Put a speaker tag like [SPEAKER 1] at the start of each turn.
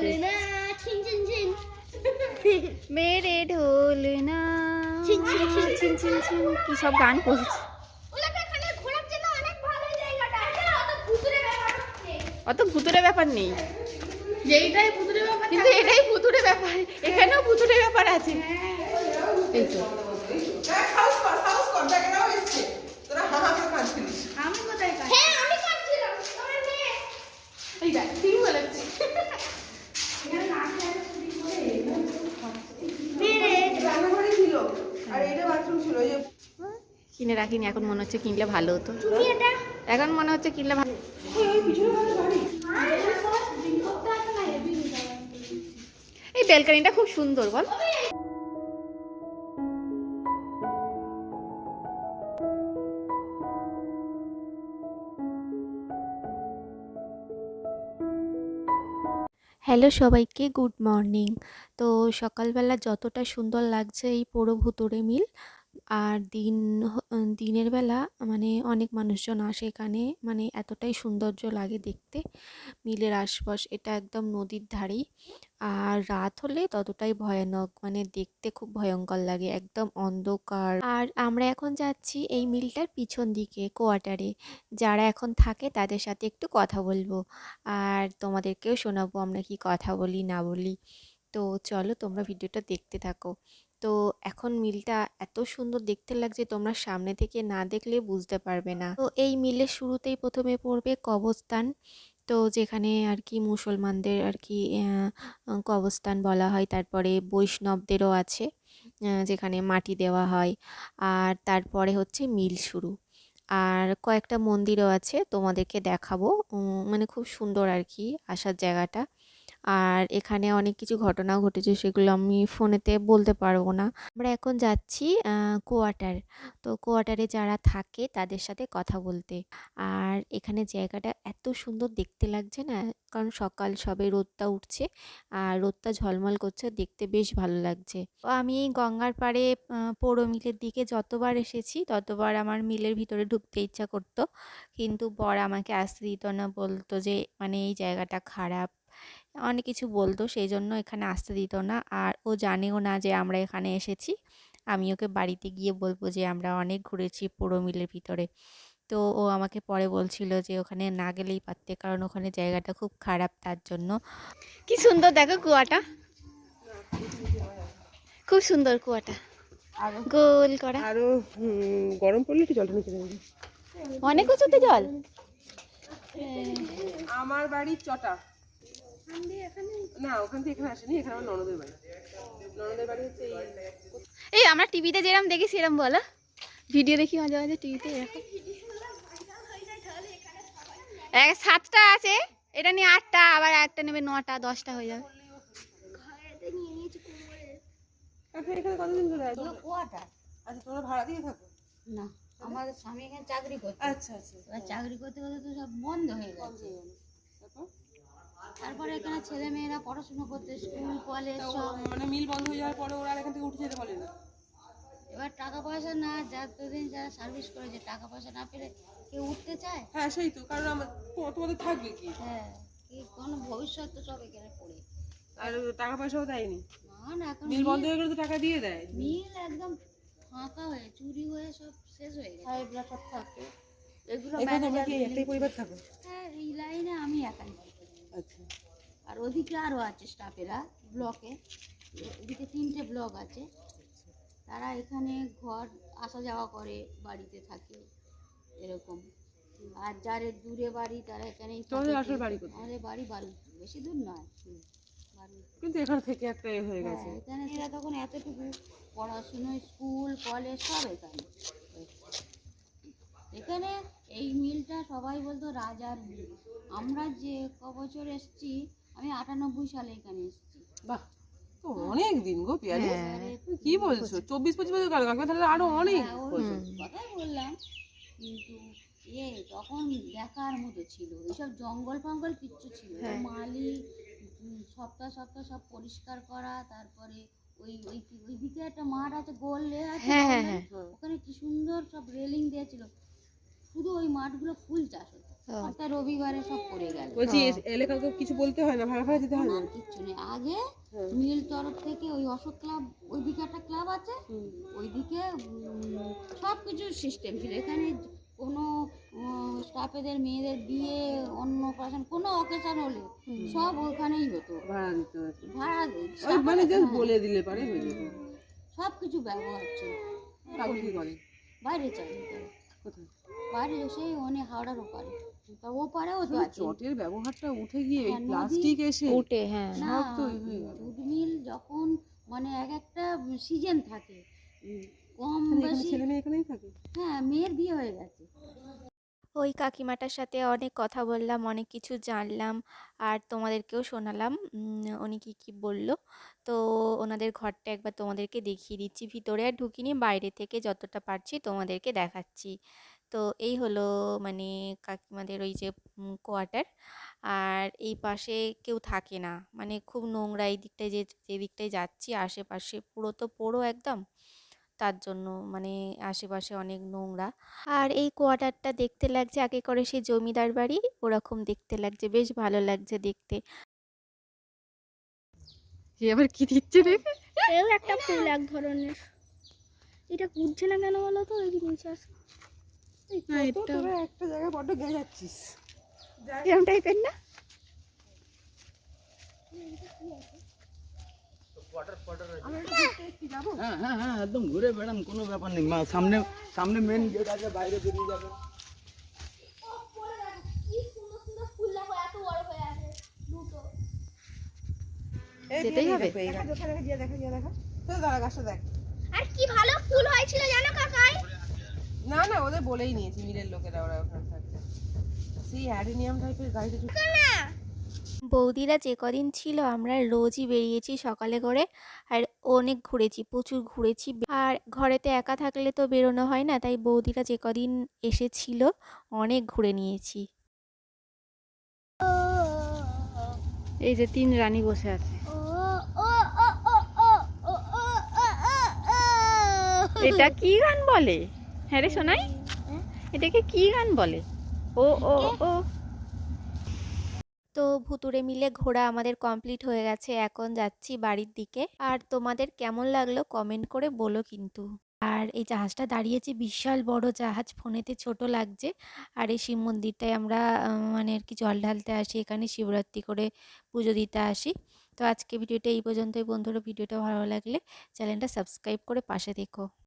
[SPEAKER 1] ঢোলনা ছিন ছিন ছিন।
[SPEAKER 2] মেরে ঢোলনা
[SPEAKER 1] ছিন, ছিন, ছিন।
[SPEAKER 2] ছিন। ছিন ছিন কি সব গান করছে?
[SPEAKER 1] অত ভুতুরে ব্যাপার
[SPEAKER 2] নেই।
[SPEAKER 1] যেইটাই ভুতুরে ব্যাপার
[SPEAKER 2] কিন্তু এটাই ভুতুরে ব্যাপার। এখানেও ভুতুরে ব্যাপার আছে। এই তো।
[SPEAKER 3] সাহস কর সাহস কর। ব্যাগেরাও এসছে। তোরা হা হা করে কাঁদছিলিস।
[SPEAKER 1] আমি কোথায় হ্যাঁ আমি মেয়ে।
[SPEAKER 2] এই দেখ ঠিক বলেছি
[SPEAKER 1] মেয়ে
[SPEAKER 3] রান্নাঘরে ছিল আর এটা বাথরুম ছিল যে
[SPEAKER 2] কিনে রাখিনি এখন মনে হচ্ছে কিনলে ভালো হতো। এখন মনে হচ্ছে কিনলে ভালো এই বেলকানিটা খুব সুন্দর বল। হ্যালো সবাইকে গুড মর্নিং। তো সকালবেলা যতটা সুন্দর লাগছে এই পোড়ো ভুতুরে মিল আর দিন দিনের বেলা মানে অনেক মানুষজন আসে এখানে মানে এতটাই সৌন্দর্য লাগে দেখতে। মিলের আশপাশ, এটা একদম নদীর ধারেই আর রাত হলে ততটাই ভয়ানক মানে দেখতে খুব ভয়ঙ্কর লাগে, একদম অন্ধকার। আর আমরা এখন যাচ্ছি এই মিলটার পিছন দিকে, কোয়ার্টারে। যারা এখন থাকে তাদের সাথে একটু কথা বলব। আর তোমাদেরকেও শোনাবো আমরা কি কথা বলি, না বলি। তো চলো তোমরা ভিডিওটা দেখতে থাকো। তো এখন মিলটা এত সুন্দর দেখতে লাগছে তোমরা সামনে থেকে না দেখলে বুঝতে পারবে না। তো এই মিলের শুরুতেই প্রথমে পড়বে কবরস্থান। তো যেখানে আর কি মুসলমানদের আর কি আহ, কবরস্থান বলা হয়। তারপরে বৈষ্ণবদেরও আছে যেখানে মাটি দেওয়া হয়। আর তারপরে হচ্ছে মিল শুরু। আর কয়েকটা মন্দিরও আছে তোমাদেরকে দেখাবো। মানে খুব সুন্দর আর কি আসার জায়গাটা। আর এখানে অনেক কিছু ঘটনাও ঘটেছে সেগুলো আমি ফোনেতে বলতে পারব না। আমরা এখন যাচ্ছি কোয়ার্টার। তো কোয়ার্টারে যারা থাকে তাদের সাথে কথা বলতে। আর এখানে জায়গাটা এত সুন্দর দেখতে লাগছে না? কারণ সকাল সবে রোদটা উঠছে, আর রোদটা ঝলমল করছে, দেখতে বেশ ভালো লাগছে। আমি এই গঙ্গার পাড়ে পৌর মিলের দিকে যতবার এসেছি, ততবার আমার মিলের ভিতরে ঢুকতে ইচ্ছা করতো। কিন্তু বর আমাকে আসতে দিত না, বলতো যে মানে এই জায়গাটা খারাপ অনেক কিছু বলতো সেই জন্য এখানে আসতে দিত না। আর ও জানেও না যে আমরা এখানে এসেছি। আমি ওকে বাড়িতে গিয়ে বলব যে আমরা অনেক ঘুরেছি পুরো মিলের ভিতরে। তো ও আমাকে পরে বলছিল যে ওখানে না গেলেই পারতে কারণ ওখানে জায়গাটা খুব খারাপ তার জন্য। কি সুন্দর দেখো কুয়াটা। খুব সুন্দর কুয়াটা। গোল করা।
[SPEAKER 3] আরও গরম পড়লে একটু জলটা নিচে
[SPEAKER 2] অনেক উঁচুতে জল?
[SPEAKER 3] আমার বাড়ি চটা। না ওখান থেকে এখানে আসেনি এখানে আমার ননদের বাড়ি। ননদের বাড়ি হচ্ছে এই
[SPEAKER 2] আমরা টিভিতে যেরকম দেখি সেরকম বলো। ভিডিও দেখি মাঝে মাঝে টিভিতে এরকম। এক সাতটা আছে এটা নিয়ে আটটা আবার একটা নেবে নটা দশটা হয়ে যাবে।
[SPEAKER 3] আচ্ছা তোমরা ভাড়া দিয়ে থাকো?
[SPEAKER 4] না স্বামী এখানে চাকরি করতে
[SPEAKER 3] আচ্ছা আচ্ছা।
[SPEAKER 4] চাকরি করতে করতে তো সব বন্ধ হয়ে গেছে।
[SPEAKER 3] তারপর?
[SPEAKER 4] এখানে ছেলে মেয়েরা পড়াশোনা করতে স্কুল কলেজ সব।
[SPEAKER 3] মানে মিল বন্ধ হয়ে যাওয়ার পরে ওরা আর এখান থেকে উঠে যেতে বলে না?
[SPEAKER 4] এবার টাকা পয়সা না যা দুদিন যারা সার্ভিস করে যে টাকা পয়সা না পেলে কেউ উঠতে চায়?
[SPEAKER 3] হ্যাঁ সেই তো কারণ আমার তোমাদের থাকবে কি?
[SPEAKER 4] হ্যাঁ কি কোনো ভবিষ্যৎ তো সব এখানে পড়ে।
[SPEAKER 3] আর টাকা পয়সাও দেয়নি?
[SPEAKER 4] না না এখন
[SPEAKER 3] মিল বন্ধ হয়ে গেলে তো টাকা দিয়ে দেয়।
[SPEAKER 4] মিল একদম ফাঁকা হয়ে চুরি হয়ে সব শেষ হয়ে গেছে। এগুলো সব থাকে। এগুলো
[SPEAKER 3] এখানে তোমরা
[SPEAKER 4] ম্যানেজার
[SPEAKER 3] কি একটাই পরিবার থাকো?
[SPEAKER 4] হ্যাঁ এই লাইনে আমি একাই। থাকি।
[SPEAKER 3] আচ্ছা।
[SPEAKER 4] আর ওদিকে আরও আছে স্টাফেরা ব্লকে। এদিকে তিনটে ব্লক আছে। তারা এখানে ঘর আসা যাওয়া করে বাড়িতে থাকে এরকম। আর যার দূরে বাড়ি তারা
[SPEAKER 3] এখানে। বাড়ি
[SPEAKER 4] আমাদের বাড়ি বাড়ি বেশি দূর নয়।
[SPEAKER 3] কিন্তু এখানে থেকে একটা এ হয়ে গেছে।
[SPEAKER 4] হ্যাঁ, এখানে এরা তখন এতটুকু পড়াশুনো স্কুল কলেজ সব এখানে। এখানে এই মিলটা সবাই বলতো রাজার মিল। আমরা যে ক বছর এসছি আমি আটানব্বই সালে এখানে এসছি।
[SPEAKER 3] বাহ তো অনেক দিন গো পিয়ালি।
[SPEAKER 2] হ্যাঁ।
[SPEAKER 3] কি বলছো? চব্বিশ পঁচিশ বছর কাল কাকিমা তাহলে আরও অনেক
[SPEAKER 4] হ্যাঁ, ওই
[SPEAKER 3] বছর।
[SPEAKER 4] কথাই বললাম। কিন্তু এ তখন দেখার মতো ছিল। জঙ্গল ফঙ্গল কিচ্ছু ছিল
[SPEAKER 2] হ্যাঁ।
[SPEAKER 4] মালি সপ্তাহ সপ্তাহ সব পরিষ্কার করা তারপরে ওই ওই ওইদিকে একটা মাঠ আছে গোল আছে ওখানে-। ওখানে কি সুন্দর সব রেলিং দিয়েছিল। শুধু ওই মাঠগুলো ফুল চাষ হতো।
[SPEAKER 2] ও।
[SPEAKER 4] একটা রবিবারে সব পড়ে গেল।
[SPEAKER 3] বলছি এ- এলে কাউকে কিছু বলতে হয় না? ভাড়া ভাড়া দিতে হয় না?
[SPEAKER 4] না কিচ্ছু নেই। আগে
[SPEAKER 3] হ্যাঁ।
[SPEAKER 4] মিল তরফ থেকে ওই অশোক ক্লাব ওইদিকে একটা ক্লাব আছে। ওইদিকে সব কিছু সিস্টেম ছিল। এখানে কোনো স্টাফেদের মেয়েদের বিয়ে অন্য অন্নপ্রাশন কোনো অকেশন হলে সব ওখানেই হতো।
[SPEAKER 3] ভাড়া দিতে হয়।
[SPEAKER 4] ভাড়া
[SPEAKER 3] মানে জাস্ট বলে দিলে পারে হয়ে যেত।
[SPEAKER 4] সব কিছু ব্যবহার
[SPEAKER 3] করে?
[SPEAKER 4] বাইরে চাকরি করে।
[SPEAKER 3] কোথায়?
[SPEAKER 4] বাইরে সেই অনেক হাওড়ার ওপারে তা ওপারেও তো
[SPEAKER 3] ওই
[SPEAKER 4] আছে।
[SPEAKER 3] চটের ব্যবহারটা উঠে গিয়ে
[SPEAKER 4] হ্যাঁ,
[SPEAKER 3] প্লাস্টিক এসে
[SPEAKER 2] উঠে হ্যাঁ।
[SPEAKER 4] না
[SPEAKER 3] সব তো হয়ে গেল।
[SPEAKER 4] দুধ মিল যখন মানে এক একটা সিজন থাকে কম বেশি
[SPEAKER 3] ছেলে মেয়ে এখানেই থাকে?
[SPEAKER 4] হ্যাঁ মেয়ের বিয়ে হয়ে গেছে।
[SPEAKER 2] ওই কাকিমাটার সাথে অনেক কথা বললাম অনেক কিছু জানলাম আর তোমাদেরকেও শোনালাম উনি কি কি বলল। তো ওনাদের ঘরটা একবার তোমাদেরকে দেখিয়ে দিচ্ছি। ভিতরে আর ঢুকিনি বাইরে থেকে যতটা পারছি তোমাদেরকে দেখাচ্ছি। তো এই হলো মানে কাকিমাদের ওই যে কোয়ার্টার আর এই পাশে কেউ থাকে না। মানে খুব নোংরা এই দিকটায় যে যে দিকটায় যাচ্ছি আশেপাশে পুরো তো পোড়ো একদম। তার জন্য মানে আশেপাশে অনেক নোংরা। আর এই কোয়ার্টারটা দেখতে লাগছে আগে করে সেই জমিদার বাড়ি ওরকম দেখতে লাগছে বেশ ভালো লাগছে দেখতে।
[SPEAKER 3] এ আবার কি দিচ্ছে রে
[SPEAKER 1] এও একটা ফুল এক ধরনের। এটা বুঝছে না কেন বলো তো? ওই নিচে আছে।
[SPEAKER 3] কত তোরা একটা জায়গায় বড্ড গেয়ে
[SPEAKER 2] এরকম টাইপের না?
[SPEAKER 5] হ্যাঁ হ্যাঁ হ্যাঁ একদম ঘুরে বেড়ান কোনো ব্যাপার নেই। সামনে সামনে মেন গেট আছে বাইরে বেরিয়ে যাবে।
[SPEAKER 1] কি সুন্দর সুন্দর ফুল দেখো হয়ে
[SPEAKER 2] যেতেই হবে?
[SPEAKER 3] দেখা দেখা দেখা দেখা দেখা। তো দাঁড়া গাছটা দেখ।
[SPEAKER 1] আর কি ভালো ফুল হয়েছিল জানো কাকাই?
[SPEAKER 3] ওদের বলেই নিয়েছি মিলের লোকেরা ওরা ওখানে থাকছে সেই অ্যাডিনিয়াম টাইপের
[SPEAKER 1] গাড়িতে
[SPEAKER 2] বৌদিরা যে কদিন ছিল আমরা রোজই বেরিয়েছি সকালে করে আর অনেক ঘুরেছি প্রচুর ঘুরেছি আর ঘরেতে একা থাকলে তো বেরোনো হয় না তাই বৌদিরা যে কদিন এসেছিল অনেক ঘুরে নিয়েছি এই যে তিন রানী বসে আছে এটা কি গান বলে হ্যাঁ রে সোনাই এটাকে কি গান বলে? ও ও ও। তো ভুতুড়ে মিলে ঘোরা আমাদের কমপ্লিট হয়ে গেছে, এখন যাচ্ছি বাড়ির দিকে। আর তোমাদের কেমন লাগল কমেন্ট করে বলো কিন্তু। আর এই জাহাজটা দাঁড়িয়েছে বিশাল বড় জাহাজ, ফোনেতে ছোট লাগছে। আর এই শিব মন্দিরটায় আমরা মানে আর কি জল ঢালতে আসি, এখানে শিবরাত্রি করে পুজো দিতে আসি। তো আজকে ভিডিওটা এই পর্যন্তই, বন্ধুরা, ভিডিওটা ভালো লাগলে চ্যানেলটা সাবস্ক্রাইব করে পাশে দেখো